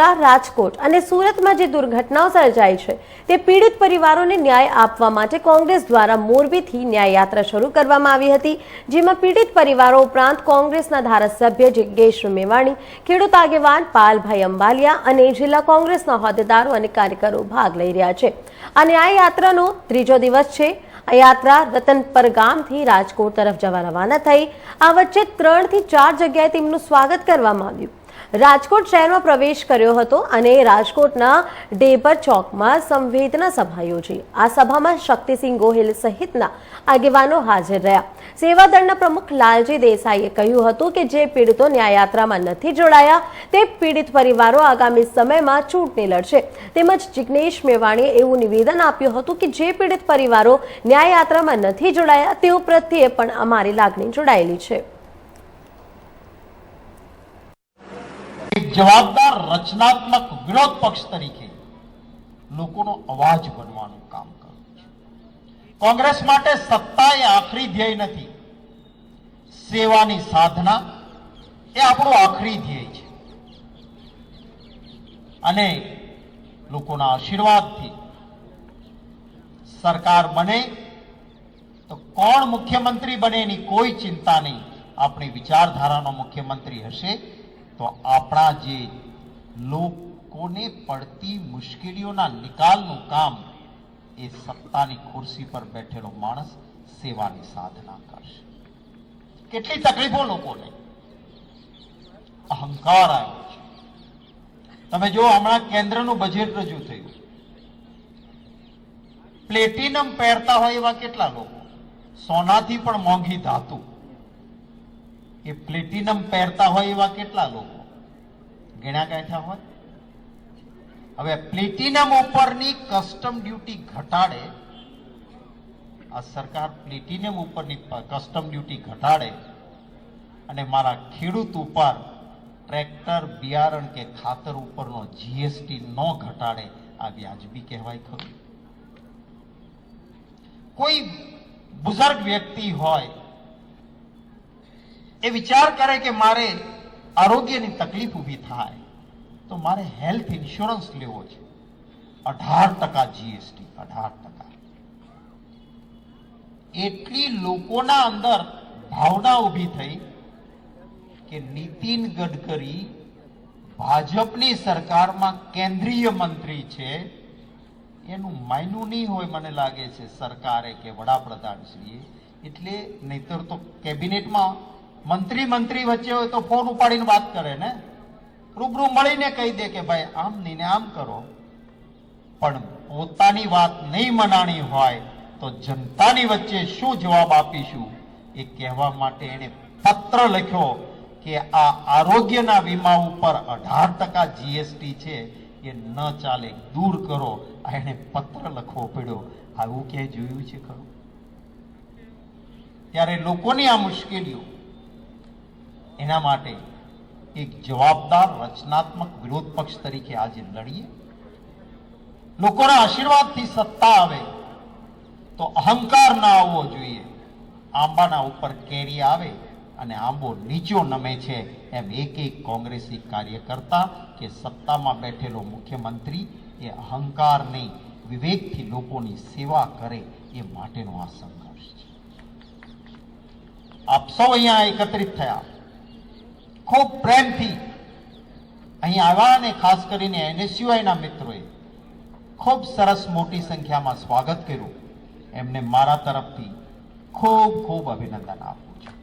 વડોદરા રાજકોટ અને સુરતમાં જે દુર્ઘટનાઓ સર્જાઈ છે, તે પીડિત પરિવારોને ન્યાય આપવા માટે કોંગ્રેસ દ્વારા મોરબીથી ન્યાય યાત્રા શરૂ કરવામાં આવી હતી, જેમાં પીડિત પરિવારો ઉપરાંત કોંગ્રેસના ધારાસભ્ય જિજ્ઞેશ મેવાણી, ખેડૂત આગેવાન પાલભાઈ અંબાલિયા અને જિલ્લા કોંગ્રેસના હોદ્દેદારો અને કાર્યકરો ભાગ લઈ રહ્યા છે. આ ન્યાય યાત્રાનો ત્રીજો દિવસ છે. આ યાત્રા રતનપર ગામથી રાજકોટ તરફ જવા રવાના થઈ. આ વચ્ચે ત્રણથી ચાર જગ્યાએ તેમનું સ્વાગત કરવામાં આવ્યું. રાજકોટ શહેરમાં પ્રવેશ કર્યો હતો અને રાજકોટના ડેબર ચોકમાં સંવેદના સભા યોજી. આ સભામાં શક્તિસિંહ ગોહિલ સહિતના આગેવાનો હાજર રહ્યા. સેવાદળના પ્રમુખ લાલજી દેસાઈએ કહ્યું હતું કે જે પીડિતો ન્યાયયાત્રામાં નથી જોડાયા, તે પીડિત પરિવારો આગામી સમયમાં ચૂંટણી લડશે. તેમજ જિગ્નેશ મેવાણીએ એવું નિવેદન આપ્યું હતું કે જે પીડિત પરિવારો ન્યાયયાત્રામાં નથી જોડાયા, તેઓ પ્રત્યે પણ અમારી લાગણી જોડાયેલી છે. જવાબદાર રચનાત્મક વિરોધ પક્ષ તરીકે લોકોનો અવાજ બનવાનું કામ કરું છું. કોંગ્રેસ માટે સત્તા એ આખરી ધ્યેય નથી. સેવાની સાધના એ આપણું આખરી ધ્યેય છે. અને લોકોના આશીર્વાદથી સરકાર બને તો કોણ મુખ્યમંત્રી બને એની કોઈ ચિંતા નહીં. આપણી વિચારધારાનો મુખ્યમંત્રી હશે તો આપણા જે લોકોને પડતી મુશ્કેલીઓના નિકાલનું કામ એ સત્તાની ખુરશી પર બેઠેલો માણસ સેવાની સાધના કરશે. કેટલી તકલીફો લોકોને. અહંકાર આવ્યો છે. તમે જો હમણાં કેન્દ્રનું બજેટ રજૂ થયું. પ્લેટિનમ પહેરતા હોય એવા કેટલા લોકો? સોનાથી પણ મોંઘી ધાતુ. એ પ્લેટિનમ પહેરતા હોય એવા કેટલા લોકો? ગણ્યા ગાંઠા હોય? હવે પ્લેટિનમ ઉપરની કસ્ટમ ડ્યુટી ઘટાડે, આ સરકાર પ્લેટિનમ ઉપરની કસ્ટમ ડ્યુટી ઘટાડે અને મારા ખેડૂત ઉપર ટ્રેક્ટર, બિયારણ કે ખાતર ઉપરનો જીએસટી ન ઘટાડે આ વ્યાજબી કહેવાય ખરું. કોઈ બુઝુર્ગ વ્યક્તિ હોય એ વિચાર કરે કે મારે આરોગ્યની તકલીફ ઊભી થાય, તો મારે હેલ્થ ઇન્સ્યોરન્સ લેવો છે. અઢાર ટકા જીએસટી અઢાર ટકા. એટલી લોકોના અંદર ભાવના ઊભી થઈ કે નીતિન ગડકરી ભાજપની સરકારમાં કેન્દ્રીય મંત્રી છે. એનું માયનું નહીં હોય મને લાગે છે સરકારે કે વડાપ્રધાનશ્રીએ. એટલે નહીતર તો કેબિનેટમાં મંત્રી મંત્રી વચ્ચે હોય તો ફોન ઉપાડીને વાત કરે ને? રૂબરૂ મળીને કહી દે કે ભાઈ, આમ નહીં આમ કરો. પણ પોતાની વાત નહીં મનાણી હોય તો જનતાની વચ્ચે શું જવાબ આપીશું? એ કહેવા માટે એણે પત્ર લખ્યો કે આ આરોગ્યના વીમા ઉપર અઢાર ટકા જીએસટી છે, એ ન ચાલે, દૂર કરો. આ એણે પત્ર લખવો પડ્યો. આવું ક્યાંય જોયું છે ખરું? ત્યારે લોકોની આ મુશ્કેલીઓ એના માટે એક જવાબદાર રચનાત્મક વિરોધ પક્ષ તરીકે આજે લડીએ. લોકોના આશીર્વાદથી સત્તા આવે તો અહંકાર ના આવવો જોઈએ. આંબાના ઉપર કેરી આવે અને આંબો નીચો નમે છે એમ એક એક કોંગ્રેસી કાર્યકર્તા કે સત્તામાં બેઠેલો મુખ્યમંત્રી એ અહંકાર વિવેકથી લોકોની સેવા કરે એ માટેનો આ સંઘર્ષ છે. આપ સૌ અહીંયા એકત્રિત થયા. ખૂબ પ્રેમથી અહીં આવ્યા અને ખાસ કરીને એનએસયુઆઈના મિત્રોએ ખૂબ સરસ મોટી સંખ્યામાં સ્વાગત કર્યું. એમને મારા તરફથી ખૂબ ખૂબ અભિનંદન આપું છું.